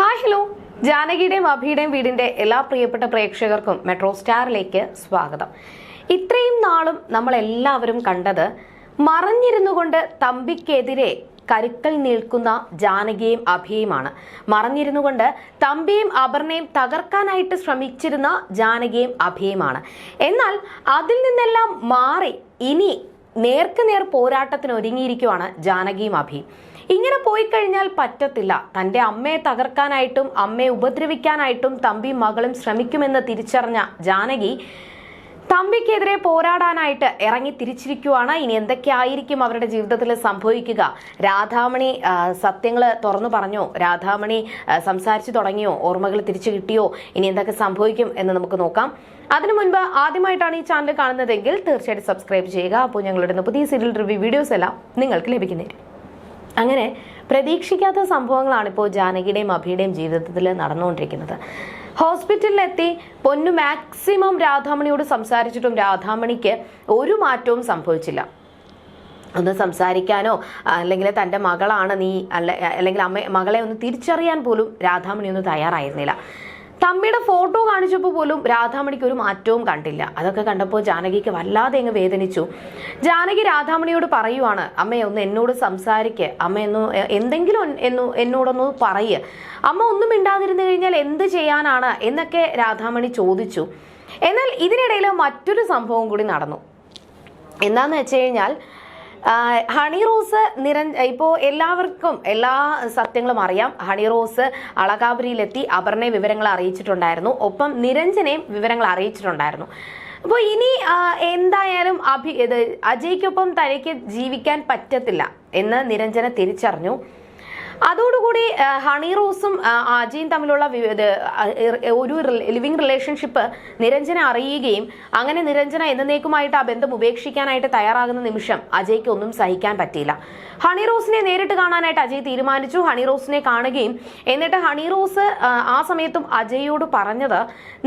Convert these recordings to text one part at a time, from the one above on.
Hi hello. ജാനകിയുടെയും അഭിയുടെയും വീടിന്റെ എല്ലാ പ്രിയപ്പെട്ട പ്രേക്ഷകർക്കും മെട്രോ സ്റ്റാറിലേക്ക് സ്വാഗതം. ഇത്രയും നാളും നമ്മൾ എല്ലാവരും കണ്ടത് മറഞ്ഞിരുന്നു കൊണ്ട് തമ്പിക്കെതിരെ കരുക്കൾ നിൽക്കുന്ന ജാനകിയും അഭിയുമാണ് മറഞ്ഞിരുന്നു കൊണ്ട് തമ്പിയും അപർണയും തകർക്കാനായിട്ട് ശ്രമിച്ചിരുന്ന ജാനകിയും അഭിയുമാണ് എന്നാൽ അതിൽ നിന്നെല്ലാം മാറി ഇനി നേർക്കുനേർ പോരാട്ടത്തിന് ഒരുങ്ങിയിരിക്കുവാണ് ജാനകിയും അഭിയും. ഇങ്ങനെ പോയി കഴിഞ്ഞാൽ പറ്റത്തില്ല. തന്റെ അമ്മയെ തകർക്കാനായിട്ടും അമ്മയെ ഉപദ്രവിക്കാനായിട്ടും തമ്പി മകളും ശ്രമിക്കുമെന്ന് തിരിച്ചറിഞ്ഞ ജാനകി തമ്പിക്കെതിരെ പോരാടാനായിട്ട് ഇറങ്ങി തിരിച്ചിരിക്കുവാണ്. ഇനി എന്തൊക്കെയായിരിക്കും അവരുടെ ജീവിതത്തിൽ സംഭവിക്കുക? രാധാമണി സത്യങ്ങൾ തുറന്നു പറഞ്ഞോ. രാധാമണി സംസാരിച്ചു തുടങ്ങിയോ? ഓർമ്മകൾ തിരിച്ചു കിട്ടിയോ? ഇനി എന്തൊക്കെ സംഭവിക്കും എന്ന് നമുക്ക് നോക്കാം. അതിനു മുൻപ് ആദ്യമായിട്ടാണ് ഈ ചാനൽ കാണുന്നതെങ്കിൽ തീർച്ചയായിട്ടും സബ്സ്ക്രൈബ് ചെയ്യുക. അപ്പോൾ ഞങ്ങളുടെ പുതിയ സീരിയൽ റിവ്യൂ വീഡിയോസ് എല്ലാം നിങ്ങൾക്ക് ലഭിക്കുന്നതായിരിക്കും. അങ്ങനെ പ്രതീക്ഷിക്കാത്ത സംഭവങ്ങളാണ് ഇപ്പോൾ ജാനകിയുടെയും അഭിയുടെയും ജീവിതത്തിൽ നടന്നുകൊണ്ടിരിക്കുന്നത്. ഹോസ്പിറ്റലിലെത്തി പൊന്നു മാക്സിമം രാധാമണിയോട് സംസാരിച്ചിട്ടും രാധാമണിക്ക് ഒരു മാറ്റവും സംഭവിച്ചില്ല. ഒന്ന് സംസാരിക്കാനോ അല്ലെങ്കിൽ തന്റെ മകളാണ് നീ അല്ല അല്ലെങ്കിൽ അമ്മ മകളെ ഒന്ന് തിരിച്ചറിയാൻ പോലും രാധാമണി ഒന്ന് തയ്യാറായിരുന്നില്ല. തമ്മിയുടെ ഫോട്ടോ കാണിച്ചപ്പോൾ പോലും രാധാമണിക്ക് ഒരു മാറ്റവും കണ്ടില്ല. അതൊക്കെ കണ്ടപ്പോൾ ജാനകിക്ക് വല്ലാതെ അങ്ങ് വേദനിച്ചു. ജാനകി രാധാമണിയോട് പറയുവാണ് അമ്മ ഒന്ന് എന്നോട് സംസാരിക്ക്. അമ്മ ഒന്ന് എന്തെങ്കിലും എന്നു എന്നോടൊന്ന് പറയ്. അമ്മ ഒന്നും മിണ്ടാതിരുന്നു കഴിഞ്ഞാൽ എന്ത് ചെയ്യാനാണ്? എന്നൊക്കെ രാധാമണി ചോദിച്ചു. എന്നാൽ ഇതിനിടയിൽ മറ്റൊരു സംഭവം കൂടി നടന്നു. എന്താന്ന് വെച്ച് കഴിഞ്ഞാൽ ഹണി റോസ് നിര ഇപ്പോൾ എല്ലാവർക്കും എല്ലാ സത്യങ്ങളും അറിയാം. ഹണി റോസ് അളകാപുരിയിലെത്തി അപർണയെ വിവരങ്ങൾ അറിയിച്ചിട്ടുണ്ടായിരുന്നു. ഒപ്പം നിരഞ്ജനെയും വിവരങ്ങൾ അറിയിച്ചിട്ടുണ്ടായിരുന്നു. അപ്പോൾ ഇനി എന്തായാലും അഭി ഇത് അജയ്ക്കൊപ്പം തനിക്ക് ജീവിക്കാൻ പറ്റത്തില്ല എന്ന് നിരഞ്ജന തിരിച്ചറിഞ്ഞു. അതോടുകൂടി ഹണി റോസും അജയും തമ്മിലുള്ള ഒരു ലിവിങ് റിലേഷൻഷിപ്പ് നിരഞ്ജന അറിയുകയും അങ്ങനെ നിരഞ്ജന എന്നേക്കുമായിട്ട് ആ ബന്ധം ഉപേക്ഷിക്കാനായിട്ട് തയ്യാറാകുന്ന നിമിഷം അജയ്ക്ക് ഒന്നും സഹിക്കാൻ പറ്റിയില്ല. ഹണി റോസിനെ നേരിട്ട് കാണാനായിട്ട് അജയ് തീരുമാനിച്ചു. ഹണി റോസിനെ കാണുകയും എന്നിട്ട് ഹണി റോസ് ആ സമയത്തും അജയോട് പറഞ്ഞത്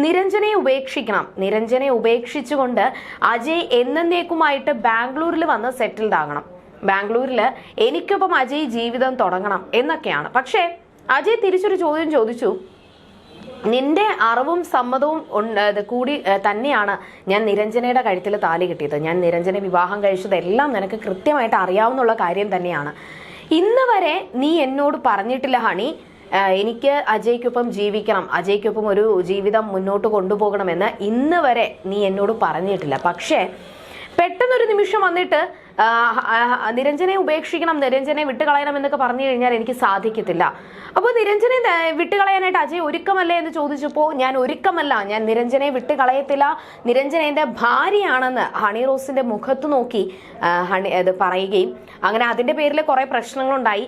നിരഞ്ജനെ ഉപേക്ഷിക്കണം. നിരഞ്ജനെ ഉപേക്ഷിച്ചുകൊണ്ട് അജയ് എന്നേക്കുമായിട്ട് ബാംഗ്ലൂരിൽ വന്ന് സെറ്റിൽഡ് ആകണം. ബാംഗ്ലൂരിൽ എനിക്കൊപ്പം അജയ് ജീവിതം തുടങ്ങണം എന്നൊക്കെയാണ്. പക്ഷേ അജയ് തിരിച്ചൊരു ചോദ്യം ചോദിച്ചു. നിന്റെ അറിവും സമ്മതവും കൂടി തന്നെയാണ് ഞാൻ നിരഞ്ജനയുടെ കഴുത്തിൽ താലി കിട്ടിയത്. ഞാൻ നിരഞ്ജനെ വിവാഹം കഴിച്ചതെല്ലാം നിനക്ക് കൃത്യമായിട്ട് അറിയാവുന്നുള്ള കാര്യം തന്നെയാണ്. ഇന്ന് വരെ നീ എന്നോട് പറഞ്ഞിട്ടില്ല ഹണി. എനിക്ക് അജയ്ക്കൊപ്പം ജീവിക്കണം അജയ്ക്കൊപ്പം ഒരു ജീവിതം മുന്നോട്ട് കൊണ്ടുപോകണമെന്ന് ഇന്ന് വരെ നീ എന്നോട് പറഞ്ഞിട്ടില്ല. പക്ഷേ പെട്ടെന്നൊരു നിമിഷം വന്നിട്ട് നിരഞ്ജനെ ഉപേക്ഷിക്കണം നിരഞ്ജനെ വിട്ടുകളയണം എന്നൊക്കെ പറഞ്ഞു കഴിഞ്ഞാൽ എനിക്ക് സാധിക്കത്തില്ല. അപ്പോൾ നിരഞ്ജനെ വിട്ടുകളയാനായിട്ട് അജയ് ഒരുക്കമല്ലേ എന്ന് ചോദിച്ചപ്പോൾ ഞാൻ ഒരുക്കമല്ല. ഞാൻ നിരഞ്ജനെ വിട്ടുകളയത്തില്ല. നിരഞ്ജന എന്റെ ഭാര്യയാണെന്ന് ഹണി റോസിന്റെ മുഖത്ത് നോക്കി ഹണി അത് പറയുകയും അങ്ങനെ അതിന്റെ പേരിൽ കുറേ പ്രശ്നങ്ങളുണ്ടായി.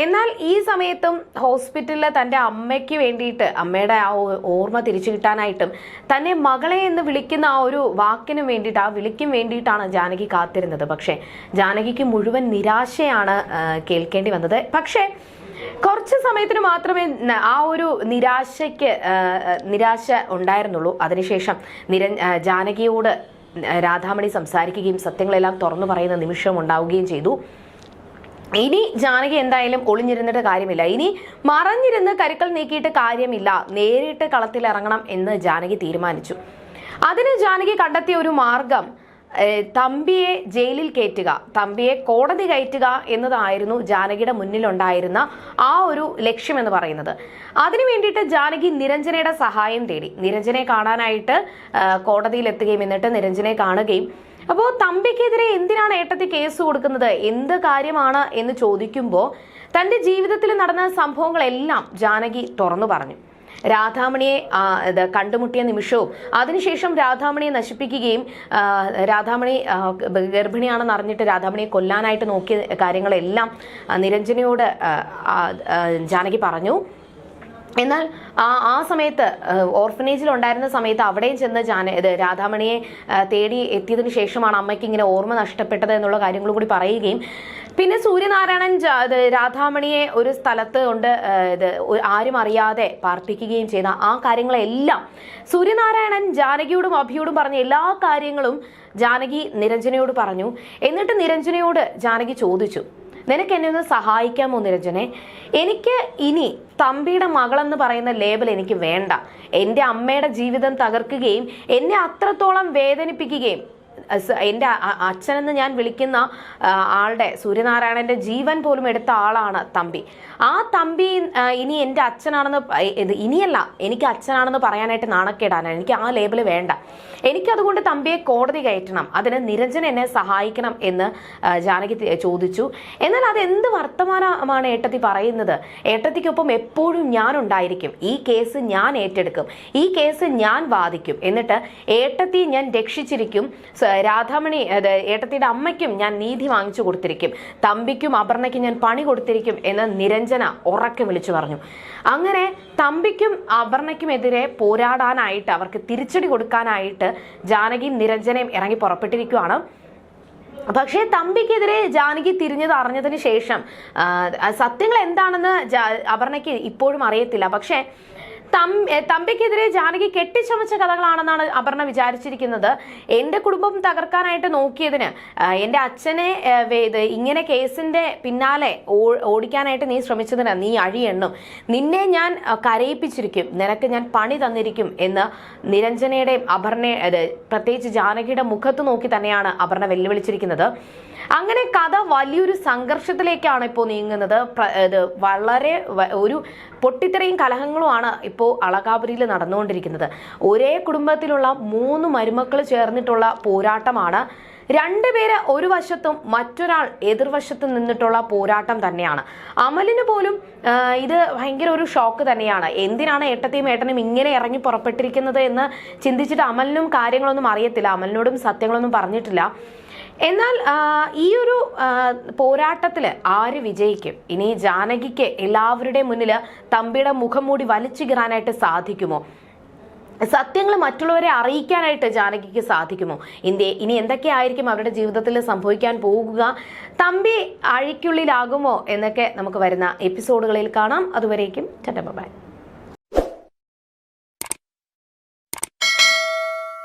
എന്നാൽ ഈ സമയത്തും ഹോസ്പിറ്റലിൽ തന്റെ അമ്മയ്ക്ക് വേണ്ടിയിട്ട് അമ്മയുടെ ആ ഓർമ്മ തിരിച്ചു കിട്ടാനായിട്ടും തന്നെ മകളെ എന്ന് വിളിക്കുന്ന ആ ഒരു വാക്കിനും വേണ്ടിയിട്ട് ആ വിളിക്കും വേണ്ടിയിട്ടാണ് ജാനകി കാത്തിരുന്നത്. പക്ഷേ ജാനകിക്ക് മുഴുവൻ നിരാശയാണ് കേൾക്കേണ്ടി വന്നത്. പക്ഷേ കുറച്ച് സമയത്തിന് മാത്രമേ ആ ഒരു നിരാശയ്ക്ക് നിരാശ ഉണ്ടായിരുന്നുള്ളൂ. അതിനുശേഷം നിര ജാനകിയോട് രാധാമണി സംസാരിക്കുകയും സത്യങ്ങളെല്ലാം തുറന്നു പറയുന്ന നിമിഷം ഉണ്ടാവുകയും ചെയ്തു. ഇനി ജാനകി എന്തായാലും ഒളിഞ്ഞിരുന്നിട്ട് കാര്യമില്ല. ഇനി മറഞ്ഞിരുന്ന് കരുക്കൾ നീക്കിയിട്ട് കാര്യമില്ല. നേരിട്ട് കളത്തിലിറങ്ങണം എന്ന് ജാനകി തീരുമാനിച്ചു. അതിന് ജാനകി കണ്ടെത്തിയ ഒരു മാർഗം തമ്പിയെ ജയിലിൽ കയറ്റുക തമ്പിയെ കോടതി കയറ്റുക എന്നതായിരുന്നു ജാനകിയുടെ മുന്നിലുണ്ടായിരുന്ന ആ ഒരു ലക്ഷ്യം എന്ന് പറയുന്നത്. അതിനു വേണ്ടിയിട്ട് ജാനകി നിരഞ്ജനയുടെ സഹായം തേടി നിരഞ്ജനെ കാണാനായിട്ട് കോടതിയിൽ എത്തുകയും എന്നിട്ട് നിരഞ്ജനെ കാണുകയും അപ്പോൾ തമ്പിക്കെതിരെ എന്തിനാണ് ഏട്ടത്തി കേസ് കൊടുക്കുന്നത്? എന്ത് കാര്യമാണ് എന്ന് ചോദിക്കുമ്പോൾ തന്റെ ജീവിതത്തിൽ നടന്ന സംഭവങ്ങളെല്ലാം ജാനകി തുറന്നു പറഞ്ഞു. രാധാമണിയെ കണ്ടുമുട്ടിയ നിമിഷവും അതിനുശേഷം രാധാമണിയെ നശിപ്പിക്കുകയും രാധാമണി ഗർഭിണിയാണെന്ന് അറിഞ്ഞിട്ട് രാധാമണിയെ കൊല്ലാനായിട്ട് നോക്കിയ കാര്യങ്ങളെല്ലാം നിരഞ്ജനയോട് ജാനകി പറഞ്ഞു. എന്നാൽ ആ ആ സമയത്ത് ഓർഫനേജിൽ ഉണ്ടായിരുന്ന സമയത്ത് അവിടെയും ചെന്ന് ജാന ഇത് രാധാമണിയെ തേടി എത്തിയതിനു ശേഷമാണ് അമ്മയ്ക്ക് ഇങ്ങനെ ഓർമ്മ നഷ്ടപ്പെട്ടത് എന്നുള്ള കാര്യങ്ങൾ കൂടി പറയുകയും. പിന്നെ സൂര്യനാരായണൻ രാധാമണിയെ ഒരു സ്ഥലത്ത് കൊണ്ട് ഇത് ആരും അറിയാതെ പാർപ്പിക്കുകയും ചെയ്ത ആ കാര്യങ്ങളെല്ലാം സൂര്യനാരായണൻ ജാനകിയോടും അഭിയോടും പറഞ്ഞ എല്ലാ കാര്യങ്ങളും ജാനകി നിരഞ്ജനയോട് പറഞ്ഞു. എന്നിട്ട് നിരഞ്ജനയോട് ജാനകി ചോദിച്ചു. നിനക്ക് എന്നെ ഒന്ന് സഹായിക്കാമോ നിരഞ്ജനെ? എനിക്ക് ഇനി തമ്പിയുടെ മകളെന്ന് പറയുന്ന ലേബൽ എനിക്ക് വേണ്ട. എന്റെ അമ്മയുടെ ജീവിതം തകർക്കുകയും എന്നെ അത്രത്തോളം വേദനിപ്പിക്കുകയും എന്റെ അച്ഛനെന്ന് ഞാൻ വിളിക്കുന്ന ആളുടെ സൂര്യനാരായണന്റെ ജീവൻ പോലും എടുത്ത ആളാണ് തമ്പി. ആ തമ്പി ഇനി എന്റെ അച്ഛനാണെന്ന് ഇത് ഇനിയല്ല എനിക്ക് അച്ഛനാണെന്ന് പറയാനായിട്ട് നാണക്കേടാണ്. എനിക്ക് ആ ലേബിൾ വേണ്ട. എനിക്കതുകൊണ്ട് തമ്പിയെ കോടതി കയറ്റണം. അതിന് നിരഞ്ജൻ എന്നെ സഹായിക്കണം എന്ന് ജാനകി ചോദിച്ചു. എന്നാൽ അത് എന്ത് വർത്തമാനമാണ് ഏട്ടത്തി പറയുന്നത്? ഏട്ടത്തിക്കൊപ്പം എപ്പോഴും ഞാൻ ഉണ്ടായിരിക്കും ഈ കേസ് ഞാൻ ഏറ്റെടുക്കും. ഈ കേസ് ഞാൻ വാദിക്കും. എന്നിട്ട് ഏട്ടത്തി ഞാൻ രക്ഷിച്ചിരിക്കും. രാധാമണി ഏട്ടത്തിയുടെ അമ്മയ്ക്കും ഞാൻ നീതി വാങ്ങിച്ചു കൊടുത്തിരിക്കും. തമ്പിക്കും അപർണയ്ക്കും ഞാൻ പണി കൊടുത്തിരിക്കും എന്ന് നിരഞ്ജന ഉറക്കെ വിളിച്ചു പറഞ്ഞു. അങ്ങനെ തമ്പിക്കും അപർണയ്ക്കുമെതിരെ പോരാടാനായിട്ട് അവർക്ക് തിരിച്ചടി കൊടുക്കാനായിട്ട് ജാനകിയും നിരഞ്ജനയും ഇറങ്ങി പുറപ്പെട്ടിരിക്കുകയാണ് പക്ഷേ തമ്പിക്കെതിരെ ജാനകി തിരിഞ്ഞത് അറിഞ്ഞതിന് ശേഷം സത്യങ്ങൾ എന്താണെന്ന് അപർണയ്ക്ക് ഇപ്പോഴും അറിയത്തില്ല. പക്ഷേ തമ്പിക്കെതിരെ ജാനകി കെട്ടിച്ചമച്ച കഥകളാണെന്നാണ് അപർണ വിചാരിച്ചിരിക്കുന്നത്. എന്റെ കുടുംബം തകർക്കാനായിട്ട് നോക്കിയതിന് എന്റെ അച്ഛനെ ഇങ്ങനെ കേസിന്റെ പിന്നാലെ ഓടിക്കാനായിട്ട് നീ ശ്രമിച്ചതിന് നീ അഴിയെണ്ണും നിന്നെ ഞാൻ കരയിപ്പിച്ചിരിക്കും. നിനക്ക് ഞാൻ പണി തന്നിരിക്കും എന്ന് നിരഞ്ജനയുടെയും അപർണ പ്രത്യേകിച്ച് ജാനകിയുടെ മുഖത്ത് നോക്കി തന്നെയാണ് അപർണ വെല്ലുവിളിച്ചിരിക്കുന്നത്. അങ്ങനെ കഥ വലിയൊരു സംഘർഷത്തിലേക്കാണ് ഇപ്പോൾ നീങ്ങുന്നത്. ഇത് വളരെ ഒരു പൊട്ടിത്തെറിയും കലഹങ്ങളുമാണ് ഇപ്പോൾ അളകാപുരിയിൽ നടന്നുകൊണ്ടിരിക്കുന്നത്. ഒരേ കുടുംബത്തിലുള്ള മൂന്ന് മരുമക്കൾ ചേർന്നിട്ടുള്ള പോരാട്ടമാണ്. രണ്ടുപേര് ഒരു വശത്തും മറ്റൊരാൾ എതിർവശത്തും നിന്നിട്ടുള്ള പോരാട്ടം തന്നെയാണ്. അമലിന് പോലും ഇത് ഭയങ്കര ഒരു ഷോക്ക് തന്നെയാണ്. എന്തിനാണ് ഏട്ടത്തെയും ഏട്ടനും ഇങ്ങനെ ഇറങ്ങി പുറപ്പെട്ടിരിക്കുന്നത് എന്ന് ചിന്തിച്ചിട്ട് അമലിനും കാര്യങ്ങളൊന്നും അറിയത്തില്ല. അമലിനോടും സത്യങ്ങളൊന്നും പറഞ്ഞിട്ടില്ല. എന്നാൽ ഈ ഒരു പോരാട്ടത്തിൽ ആര് വിജയിക്കും? ഇനി ജാനകിക്ക് എല്ലാവരുടെയും മുന്നിൽ തമ്പിയുടെ മുഖം മൂടി വലിച്ചു കയറാനായിട്ട് സാധിക്കുമോ? സത്യങ്ങൾ മറ്റുള്ളവരെ അറിയിക്കാനായിട്ട് ജാനകിക്ക് സാധിക്കുമോ? ഇന്ത്യ ഇനി എന്തൊക്കെയായിരിക്കും അവരുടെ ജീവിതത്തിൽ സംഭവിക്കാൻ പോകുക? തമ്പി അഴിക്കുള്ളിലാകുമോ എന്നൊക്കെ നമുക്ക് വരുന്ന എപ്പിസോഡുകളിൽ കാണാം. അതുവരേക്കും ചട്ട ബൈ.